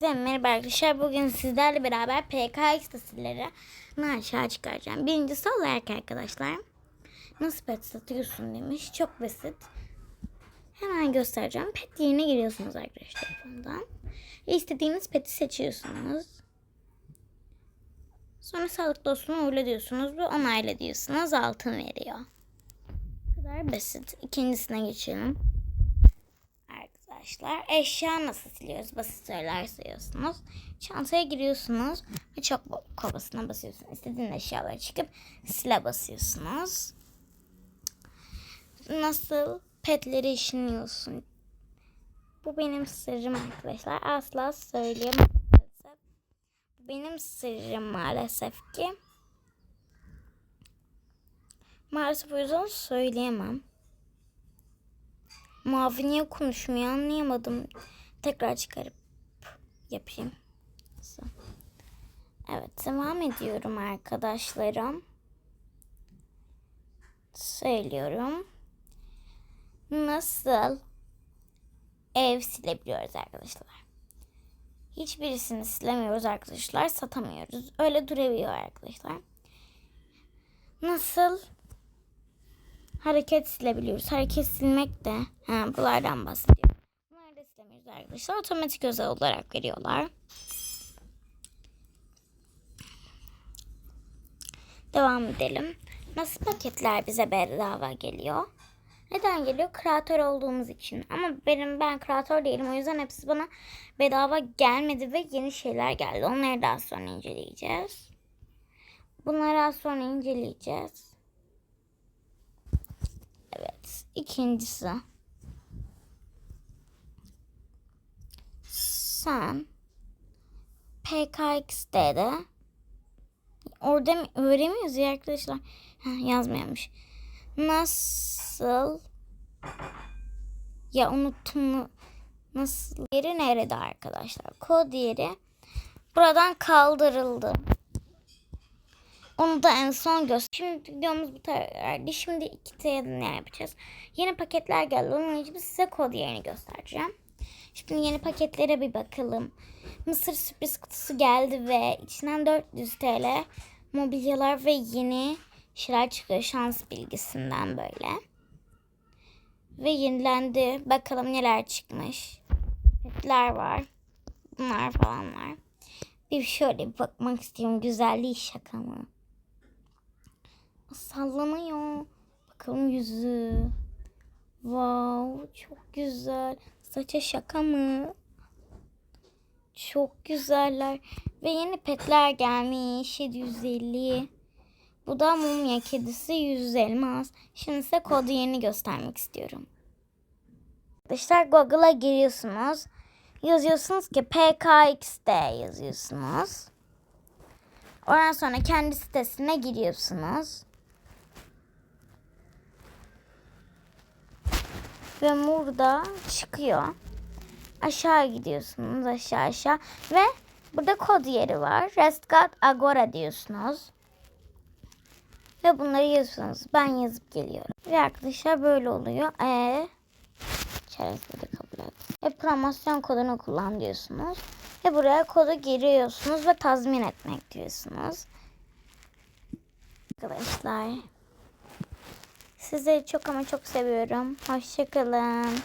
Merhaba arkadaşlar. Bugün sizlerle beraber PKX tasarıları aşağı çıkaracağım. Birincisi olarak arkadaşlar. Nasıl pet satıyorsun demiş. Çok basit. Hemen göstereceğim. Pet yerine giriyorsunuz arkadaşlar telefondan. İstediğiniz peti seçiyorsunuz. Sonra sağlık dostunu uğurla diyorsunuz ve onayla diyorsunuz. Altın veriyor. Bu kadar basit. İkincisine geçelim arkadaşlar. Eşya nasıl siliyoruz? Basit sorular sayıyorsunuz. Çantaya giriyorsunuz ve çok kovasına basıyorsunuz. İstediğiniz eşyaları çıkıp sile basıyorsunuz. Nasıl petleri işiniyorsun? Bu benim sırrım arkadaşlar. Asla söyleyemem. Bu benim sırrım maalesef ki. Maalesef o yüzden söyleyemem. Mavi niye konuşmuyor anlayamadım. Tekrar çıkarıp yapayım. Evet devam ediyorum arkadaşlarım. Söylüyorum. Nasıl ev silebiliyoruz arkadaşlar? Hiçbirisini silemiyoruz arkadaşlar. Satamıyoruz. Öyle durabiliyor arkadaşlar. Nasıl hareket silebiliyoruz. Hareket silmek de ha, bunlardan bahsediyor. Bunları da silemiyoruz arkadaşlar. Otomatik özel olarak veriyorlar. Devam edelim. Nasıl paketler bize bedava geliyor? Neden geliyor? Kreatör olduğumuz için. Ama benim ben kreatör değilim. O yüzden hepsi bana bedava gelmedi ve yeni şeyler geldi. Onları daha sonra inceleyeceğiz. Bunları az sonra inceleyeceğiz. Evet. İkincisi. Sen PKX'de orada mı öğreniyoruz ya arkadaşlar. Ha, yazmıyormuş. Nasıl ya unuttum? Nasıl yeri nerede arkadaşlar? Kod yeri buradan kaldırıldı. Onu da en son göster. Şimdi videomuz bu tarafta. Şimdi iki tane ne yapacağız? Yeni paketler geldi. Onun için size kod yerini göstereceğim. Şimdi yeni paketlere bir bakalım. Mısır sürpriz kutusu geldi ve içinden 400 TL mobilyalar ve yeni şeyler çıkıyor şans bilgisinden böyle. Ve yenilendi. Bakalım neler çıkmış. Petler var. Bunlar falan var. Bir şöyle bir bakmak istiyorum. Güzelliği şaka mı? Sallanıyor. Bakalım yüzü. Wow, çok güzel. Saça şaka mı? Çok güzeller. Ve yeni petler gelmiş. 750. Bu da mumya kedisi 100 elmas. Şimdi size kodu yerini göstermek istiyorum. Arkadaşlar Google'a giriyorsunuz. Yazıyorsunuz ki PKXD yazıyorsunuz. Ondan sonra kendi sitesine giriyorsunuz. Ve burada çıkıyor. Aşağı gidiyorsunuz aşağı aşağı. Ve burada kod yeri var. Restgat Agora diyorsunuz. Ve bunları yazıyorsunuz. Ben yazıp geliyorum. Ve arkadaşlar böyle oluyor. Ee, içerisinde kabul et. Ve promosyon kodunu kullan diyorsunuz. Ve buraya kodu giriyorsunuz ve tazmin etmek diyorsunuz. Arkadaşlar. Sizleri çok ama çok seviyorum. Hoşçakalın.